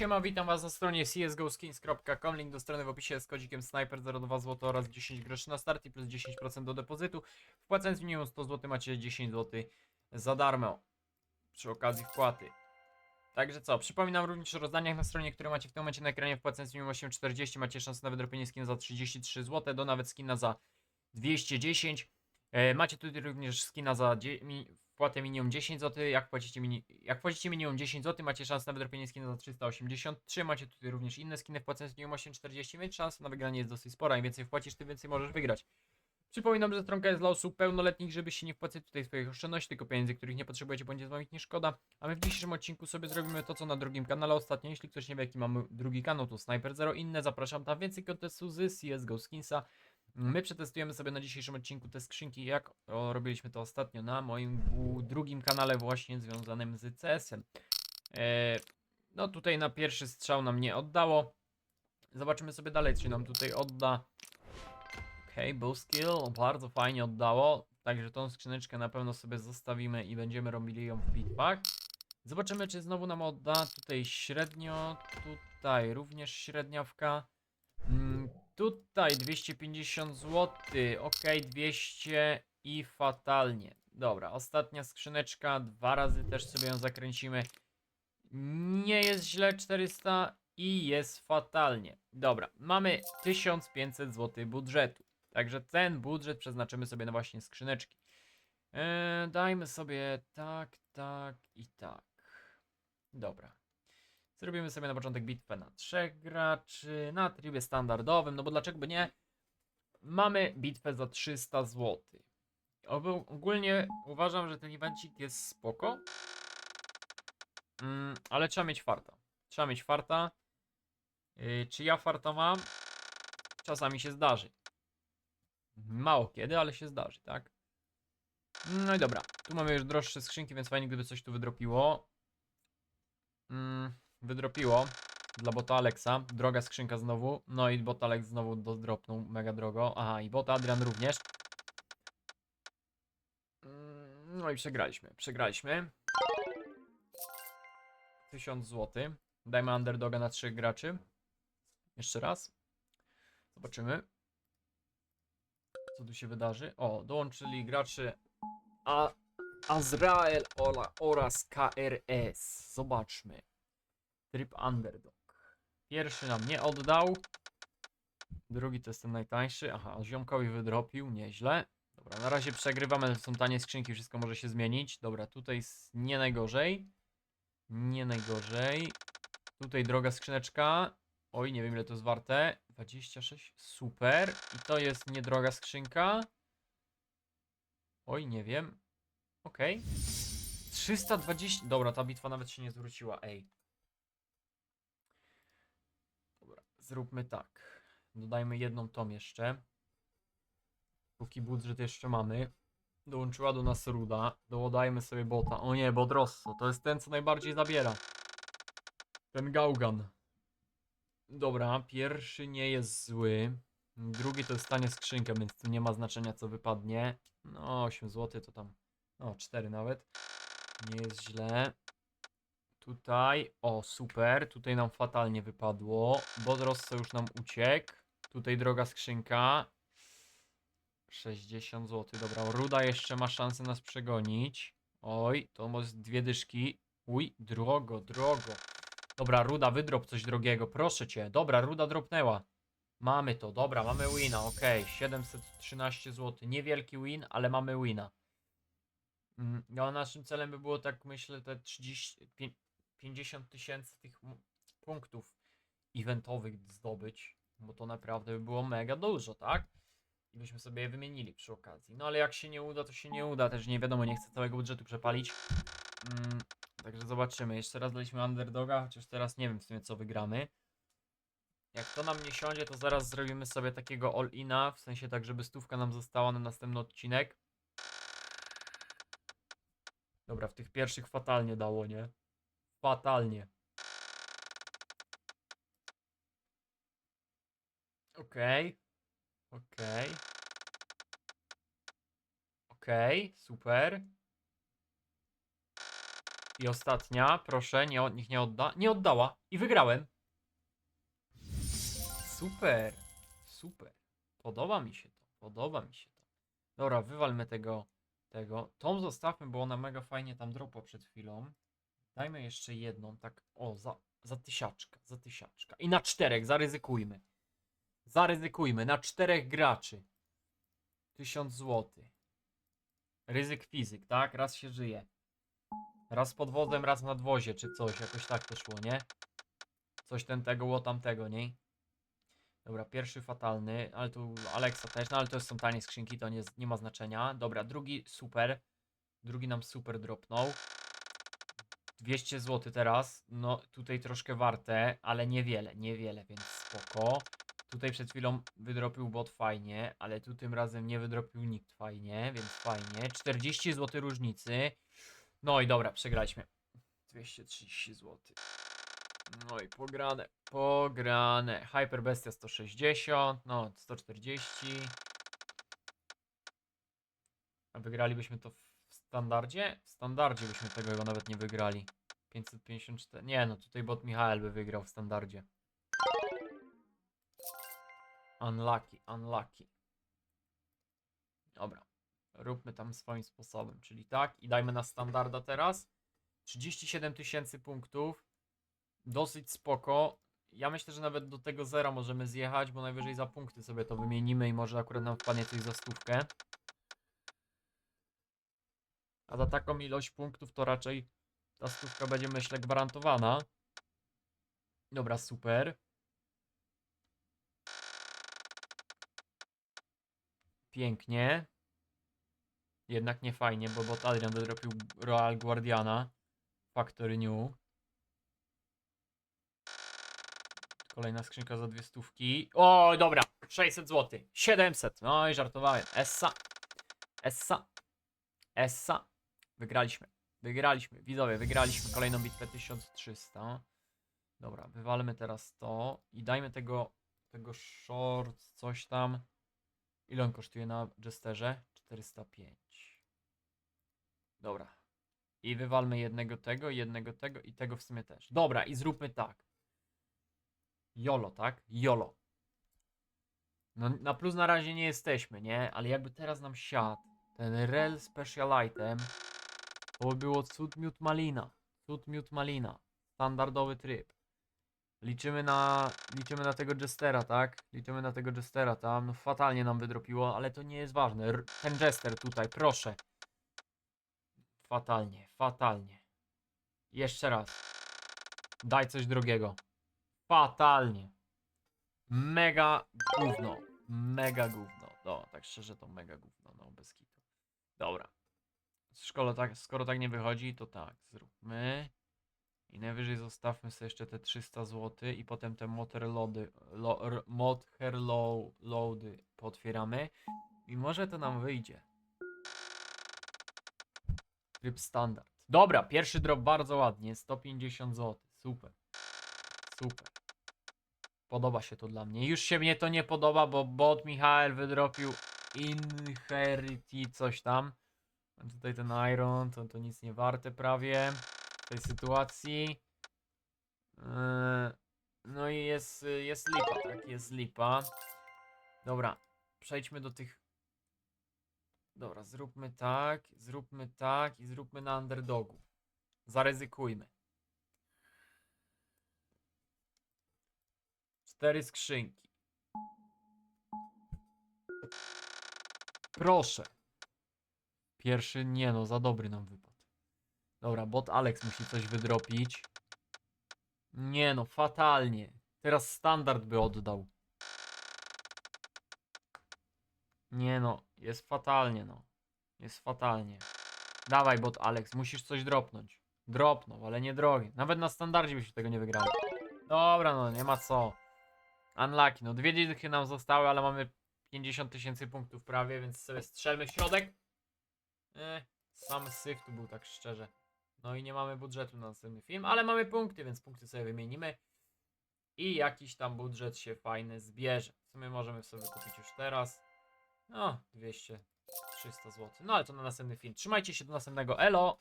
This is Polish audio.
siema, witam was na stronie csgoskins.com, link do strony w opisie z kodzikiem sniper 02 zł oraz 10 groszy na start i plus 10% do depozytu. Wpłacając minimum 100 zł macie 10 zł za darmo przy okazji wpłaty. Także co, przypominam również o rozdaniach na stronie, które macie w tym momencie na ekranie, wpłacając minimum 8,40 macie szansę na wydropienie skina za 33 zł, do nawet skina za 210. E, macie tutaj również skina za wpłatę minimum 10 zł. Jak płacicie, mini, jak płacicie minimum 10 zł, macie szansę na wydropienie skina za 383. Macie tutaj również inne skiny wpłacając minimum 840, więc szansa na wygranie jest dosyć spora. Im więcej wpłacisz, tym więcej możesz wygrać. Przypominam, że stronka jest dla osób pełnoletnich, żeby się nie wpłacać tutaj swoich oszczędności, tylko pieniędzy, których nie potrzebujecie, bądź z wami nie szkoda. A my w dzisiejszym odcinku sobie zrobimy to, co na drugim kanale ostatnio. Jeśli ktoś nie wie, jaki mamy drugi kanał, to Sniper Zero inne. Zapraszam tam więcej kontestu z CSGO Skinsa. My przetestujemy sobie na dzisiejszym odcinku te skrzynki, jak robiliśmy to ostatnio na moim drugim kanale właśnie związanym z CS-em. E, no tutaj na pierwszy strzał nam nie oddało. Zobaczymy sobie dalej, czy nam tutaj odda. Okej, okay, skill, bardzo fajnie oddało. Także tą skrzyneczkę na pewno sobie zostawimy i będziemy robili ją w bitwach. Zobaczymy, czy znowu nam odda. Tutaj średnio, tutaj również średniawka. Tutaj 250 zł, ok, 200 i fatalnie. Dobra, ostatnia skrzyneczka, dwa razy też sobie ją zakręcimy. Nie jest źle, 400 i jest fatalnie. Dobra, mamy 1500 zł budżetu. Także ten budżet przeznaczymy sobie na właśnie skrzyneczki. Eee, dajmy sobie tak, tak i tak. Dobra. Zrobimy sobie na początek bitwę na trzech graczy, na trybie standardowym, no bo dlaczego by nie? Mamy bitwę za 300 zł. Ogó- Ogólnie uważam, że ten evencik jest spoko. Mm, ale trzeba mieć farta. Trzeba mieć farta. Yy, czy ja farta mam? Czasami się zdarzy. Mało kiedy, ale się zdarzy, tak? No i dobra. Tu mamy już droższe skrzynki, więc fajnie gdyby coś tu wydropiło. Mm, wydropiło dla bota Alexa. Droga skrzynka znowu. No i bot Alex znowu dodropnął mega drogo. Aha, i bot Adrian również. Mm, No i przegraliśmy. Przegraliśmy. 1000 zł. Dajmy underdoga na trzech graczy. Jeszcze raz. Zobaczymy. Co tu się wydarzy? O, dołączyli gracze A Azrael oraz KRS. Zobaczmy. Tryb underdog. Pierwszy nam nie oddał. Drugi to jest ten najtańszy. Aha, ziomkowi wydropił. Nieźle. Dobra, na razie przegrywamy. Są tanie skrzynki, wszystko może się zmienić. Dobra, tutaj jest nie najgorzej. Nie najgorzej. Tutaj droga skrzyneczka. Oj, nie wiem ile to jest warte. 26. Super. I to jest niedroga skrzynka. Oj, nie wiem. Okej. 320. Dobra, ta bitwa nawet się nie zwróciła. Ej. Dobra, zróbmy tak. Dodajmy jedną tom jeszcze. Póki budżet jeszcze mamy. Dołączyła do nas Ruda. Dodajmy sobie bota. O nie, bot Rosso. To jest ten, co najbardziej zabiera. Ten Gaugan. Dobra, pierwszy nie jest zły. Drugi to jest tanie skrzynka, więc tu nie ma znaczenia co wypadnie. No, 8 zł to tam. No, 4 nawet. Nie jest źle. Tutaj, o super, tutaj nam fatalnie wypadło. Bodrosso już nam uciekł. Tutaj droga skrzynka. 60 zł, dobra. Ruda jeszcze ma szansę nas przegonić. Oj, to może dwie dyszki. Uj, drogo, drogo. Dobra, Ruda, wydrop coś drogiego, proszę cię. Dobra, Ruda dropnęła. Mamy to, dobra, mamy wina, ok. 713 zł. Niewielki win, ale mamy wina. Mm, No, naszym celem by było, tak myślę, te 30, pię- 50 tysięcy tych punktów eventowych zdobyć, bo to naprawdę by było mega dużo, tak? I byśmy sobie je wymienili przy okazji. No ale jak się nie uda, to się nie uda, też nie wiadomo, nie chcę całego budżetu przepalić. Mm, Także zobaczymy. Jeszcze raz daliśmy underdoga, chociaż teraz nie wiem w sumie co wygramy. Jak to nam nie siądzie, to zaraz zrobimy sobie takiego all-ina, w sensie tak, żeby stówka nam została na następny odcinek. Dobra, w tych pierwszych fatalnie dało, nie? Fatalnie. Okej. Okej. Okej, super. I ostatnia, proszę, nie, niech nie odda. Nie oddała. I wygrałem. Super. Super. Podoba mi się to. Podoba mi się to. Dobra, wywalmy tego. Tego. Tą zostawmy, bo ona mega fajnie tam dropła przed chwilą. Dajmy jeszcze jedną, tak. O, za, za tysiaczka. Za tysiaczka. I na czterech, zaryzykujmy. Zaryzykujmy. Na czterech graczy. Tysiąc złotych. Ryzyk fizyk, tak? Raz się żyje. Raz pod wozem, raz w nadwozie, czy coś. Jakoś tak to szło, nie? Coś ten tego, ło tamtego, nie? Dobra, pierwszy fatalny, ale tu Alexa też, no ale to są tanie skrzynki, to nie, nie ma znaczenia. Dobra, drugi super. Drugi nam super dropnął. 200 zł teraz. No tutaj troszkę warte, ale niewiele, niewiele, więc spoko. Tutaj przed chwilą wydropił bot fajnie, ale tu tym razem nie wydropił nikt fajnie, więc fajnie. 40 zł różnicy. No i dobra, przegraliśmy. 230 zł. No i pograne, pograne. Hyper Bestia 160, no 140. A wygralibyśmy to w standardzie? W standardzie byśmy tego nawet nie wygrali. 554. Nie no, tutaj bot Michael by wygrał w standardzie. Unlucky, unlucky. Dobra. Róbmy tam swoim sposobem, czyli tak. I dajmy na standarda teraz. 37 tysięcy punktów. Dosyć spoko. Ja myślę, że nawet do tego zera możemy zjechać, bo najwyżej za punkty sobie to wymienimy i może akurat nam wpadnie coś za stówkę. A za taką ilość punktów to raczej ta stówka będzie myślę gwarantowana. Dobra, super. Pięknie. Jednak nie fajnie, bo bot Adrian wydropił Royal Guardiana. Factory New. Kolejna skrzynka za dwie stówki. O, dobra. 600 zł. 700. No i żartowałem. Essa. Essa. Essa. Wygraliśmy. Wygraliśmy. Widzowie, wygraliśmy kolejną bitwę 1300. Dobra, wywalmy teraz to i dajmy tego tego short, coś tam. Ile on kosztuje na Jesterze? 405. Dobra. I wywalmy jednego tego, jednego tego i tego w sumie też. Dobra, i zróbmy tak. Jolo, tak? Jolo. No na plus na razie nie jesteśmy, nie? Ale jakby teraz nam siadł ten Rel Special Item, to by było cud miód malina. Cud miód malina. Standardowy tryb. Liczymy na, liczymy na tego Jestera, tak? Liczymy na tego Jestera tam. No fatalnie nam wydropiło, ale to nie jest ważne. R ten Jester tutaj, proszę. Fatalnie, fatalnie. Jeszcze raz. Daj coś drugiego. Fatalnie. Mega gówno. Mega gówno. No, tak szczerze to mega gówno, no bez kitu. Dobra. Skoro tak, skoro tak nie wychodzi, to tak, zróbmy. I najwyżej zostawmy sobie jeszcze te 300 zł i potem te motorlody, lo, r- motorlo- loady potwieramy. I może to nam wyjdzie. Tryb standard. Dobra, pierwszy drop bardzo ładnie, 150 zł. Super. Super. Podoba się to dla mnie. Już się mnie to nie podoba, bo bot Michael wydropił Inherity coś tam. A tutaj ten Iron, to, to nic nie warte prawie w tej sytuacji. Yy, No i jest, jest lipa, tak? Jest lipa. Dobra, przejdźmy do tych. Dobra, zróbmy tak, zróbmy tak i zróbmy na underdogu. Zaryzykujmy. Cztery skrzynki. Proszę. Pierwszy nie no, za dobry nam wypadł. Dobra, bot Alex musi coś wydropić. Nie no, fatalnie. Teraz standard by oddał. Nie no, jest fatalnie no. Jest fatalnie. Dawaj bot Alex, musisz coś dropnąć. Dropnął, ale nie drogi. Nawet na standardzie byśmy tego nie wygrali. Dobra no, nie ma co. Unlucky, no dwie dychy nam zostały, ale mamy 50 tysięcy punktów prawie, więc sobie strzelmy w środek. Eh, sam syf tu był tak szczerze. No i nie mamy budżetu na następny film, ale mamy punkty, więc punkty sobie wymienimy. I jakiś tam budżet się fajny zbierze. W sumie możemy sobie kupić już teraz. No, 200, 300 zł. No ale to na następny film. Trzymajcie się do następnego. Elo!